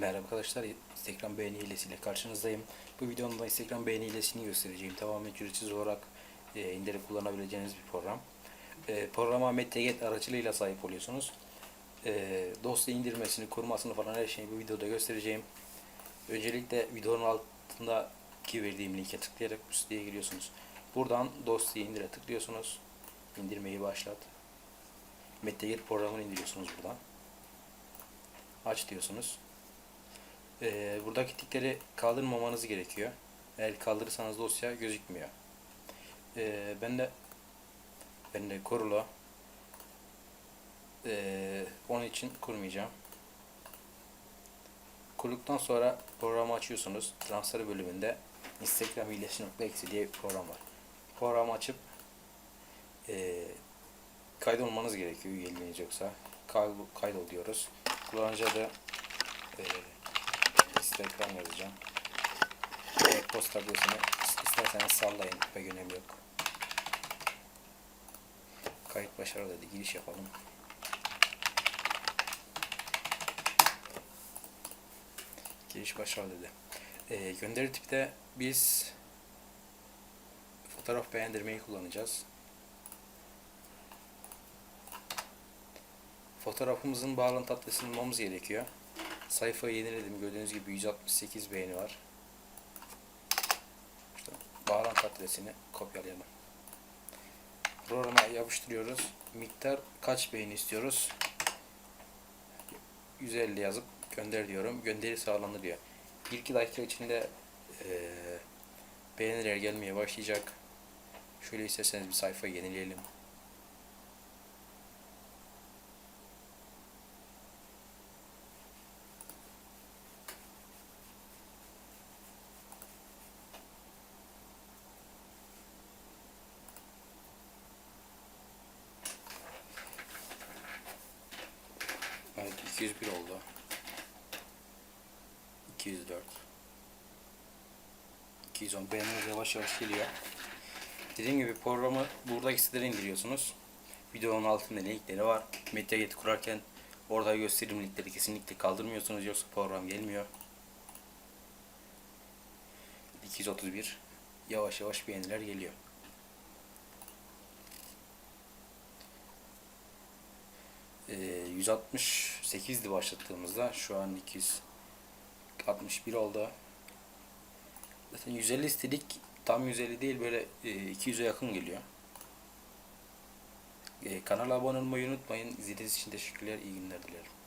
Merhaba arkadaşlar, Instagram beğeni hilesiyle karşınızdayım. Bu videomda Instagram beğeni hilesini göstereceğim. Tamamen ücretsiz olarak e, indirip kullanabileceğiniz bir program. E, programa MetaGet aracılığıyla sahip oluyorsunuz. E, dosya indirmesini, kurmasını falan her şeyi bu videoda göstereceğim. Öncelikle videonun altındaki verdiğim linke tıklayarak bu siteye giriyorsunuz. Buradan dosyayı indire tıklıyorsunuz. İndirmeyi başlat. MetaGet programını indiriyorsunuz buradan. Aç diyorsunuz. Ee, buradaki tikleri kaldırmamanız gerekiyor. Eğer kaldırırsanız dosya gözükmüyor. Ee, ben de ben de kurulu ee, onun için kurmayacağım. Kurduktan sonra programı açıyorsunuz. Transfer bölümünde Instagram hilesi.exe diye bir program var. Programı açıp ee, kaydolmanız gerekiyor üyeliğiniz yoksa. Kay- Kaydol diyoruz. Kullanıcı adı ee, Instagram yazacağım. E-posta adresini isterseniz sallayın. Pek önemi yok. Kayıt başarılı dedi. Giriş yapalım. Giriş başarılı dedi. Ee, gönderi tipte biz fotoğraf beğendirmeyi kullanacağız. Fotoğrafımızın bağlantı adresini bulmamız gerekiyor. Sayfayı yeniledim. Gördüğünüz gibi 168 beğeni var. İşte bağlantı adresini kopyalayalım. Programa yapıştırıyoruz. Miktar kaç beğeni istiyoruz? 150 yazıp gönder diyorum. Gönderi sağlanır diyor. 1-2 dakika içinde eee beğeniler gelmeye başlayacak. Şöyle isterseniz bir sayfayı yenileyelim. 201 oldu. 204 210 beğeniler yavaş yavaş geliyor. Dediğim gibi programı buradaki siteden indiriyorsunuz. Videonun altında linkleri var. MediaGet'i kurarken orada gösterdiğim linkleri kesinlikle kaldırmıyorsunuz yoksa program gelmiyor. 231 yavaş yavaş beğeniler geliyor. Ee, 168'di başlattığımızda şu an 261 oldu. Zaten 150 istedik tam 150 değil böyle e, 200'e yakın geliyor. E, kanala abone olmayı unutmayın. İzlediğiniz için teşekkürler. İyi günler dilerim.